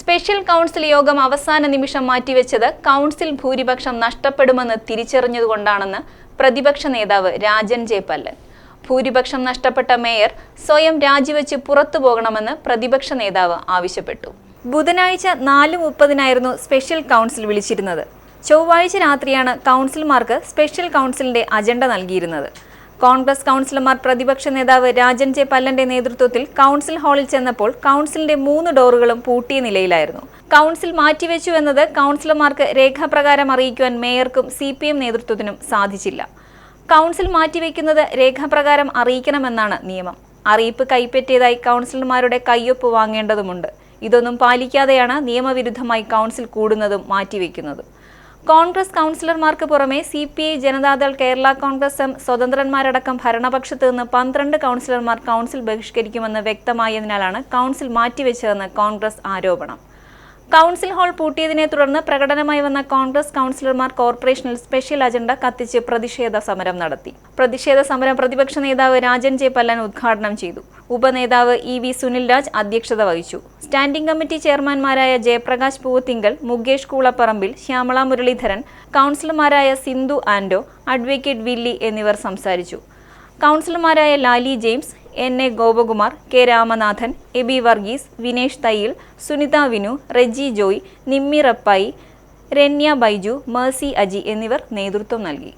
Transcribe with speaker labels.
Speaker 1: Special council യോഗം അവസാന നിമിഷം മാറ്റിവെച്ചത് കൗൺസിൽ ഭൂരിപക്ഷം നഷ്ടപ്പെടുമെന്ന് തിരിച്ചറിഞ്ഞതുകൊണ്ടാണെന്ന് പ്രതിപക്ഷ നേതാവ് രാജൻ ജെ പല്ലൻ. ഭൂരിപക്ഷം നഷ്ടപ്പെട്ട മേയർ സ്വയം രാജിവെച്ച് പുറത്തു പോകണമെന്ന് പ്രതിപക്ഷ നേതാവ് ആവശ്യപ്പെട്ടു. ബുധനാഴ്ച നാല് മുപ്പതിനായിരുന്നു സ്പെഷ്യൽ കൗൺസിൽ വിളിച്ചിരുന്നത്. ചൊവ്വാഴ്ച രാത്രിയാണ് കൗൺസിൽമാർക്ക് സ്പെഷ്യൽ കൗൺസിലിന്റെ അജണ്ട നൽകിയിരുന്നത്. കോൺഗ്രസ് കൗൺസിലർമാർ പ്രതിപക്ഷ നേതാവ് രാജൻ ജെ പല്ലന്റെ നേതൃത്വത്തിൽ കൗൺസിൽ ഹാളിൽ ചെന്നപ്പോൾ കൗൺസിലിന്റെ മൂന്ന് ഡോറുകളും പൂട്ടിയ നിലയിലായിരുന്നു. കൗൺസിൽ മാറ്റിവെച്ചു എന്നത് കൗൺസിലർമാർക്ക് രേഖാപ്രകാരം അറിയിക്കുവാൻ മേയർക്കും സി നേതൃത്വത്തിനും സാധിച്ചില്ല. കൗൺസിൽ മാറ്റിവെക്കുന്നത് രേഖാപ്രകാരം അറിയിക്കണമെന്നാണ് നിയമം. അറിയിപ്പ് കൈപ്പറ്റിയതായി കൗൺസിലർമാരുടെ കയ്യൊപ്പ് വാങ്ങേണ്ടതുമുണ്ട്. ഇതൊന്നും പാലിക്കാതെയാണ് നിയമവിരുദ്ധമായി കൗൺസിൽ കൂടുന്നതും മാറ്റിവെക്കുന്നതും. കോൺഗ്രസ് കൗൺസിലർമാർക്ക് പുറമെ C P I Janata Dal Kerala Congress M സ്വതന്ത്രന്മാരടക്കം ഭരണപക്ഷത്ത് നിന്ന് പന്ത്രണ്ട് കൗൺസിലർമാർ കൗൺസിൽ ബഹിഷ്കരിക്കുമെന്ന് വ്യക്തമായതിനാലാണ് കൗൺസിൽ മാറ്റിവെച്ചതെന്ന് കോൺഗ്രസ് ആരോപണം. കൗൺസിൽ ഹാൾ പൂട്ടിയതിനെ തുടർന്ന് പ്രകടനമായി വന്ന കോൺഗ്രസ് കൗൺസിലർമാർ കോർപ്പറേഷനിൽ സ്പെഷ്യൽ അജണ്ട കത്തിച്ച് പ്രതിഷേധ സമരം നടത്തി. പ്രതിഷേധ സമരം പ്രതിപക്ഷ നേതാവ് രാജൻ ജെ പല്ലൻ ഉദ്ഘാടനം ചെയ്തു. ഉപനേതാവ് ഇ വി സുനിൽ രാജ് അധ്യക്ഷത വഹിച്ചു. സ്റ്റാൻഡിംഗ് കമ്മിറ്റി ചെയർമാൻമാരായ ജയപ്രകാശ് പൂവത്തിങ്കൽ മുകേഷ് കൂളപ്പറമ്പിൽ ശ്യാമള മുരളീധരൻ കൗൺസിലർമാരായ സിന്ധു ആൻഡോ അഡ്വക്കേറ്റ് വില്ലി എന്നിവർ സംസാരിച്ചു. കൗൺസിലർമാരായ Lali James N A Gopakumar K Ramanathan Abi Varghese Vinesh Thayyil Sunitha Vinu Reji Joy Nimmi Rappai Ranya Baiju Mercy Aji എന്നിവർ നേതൃത്വം നൽകി.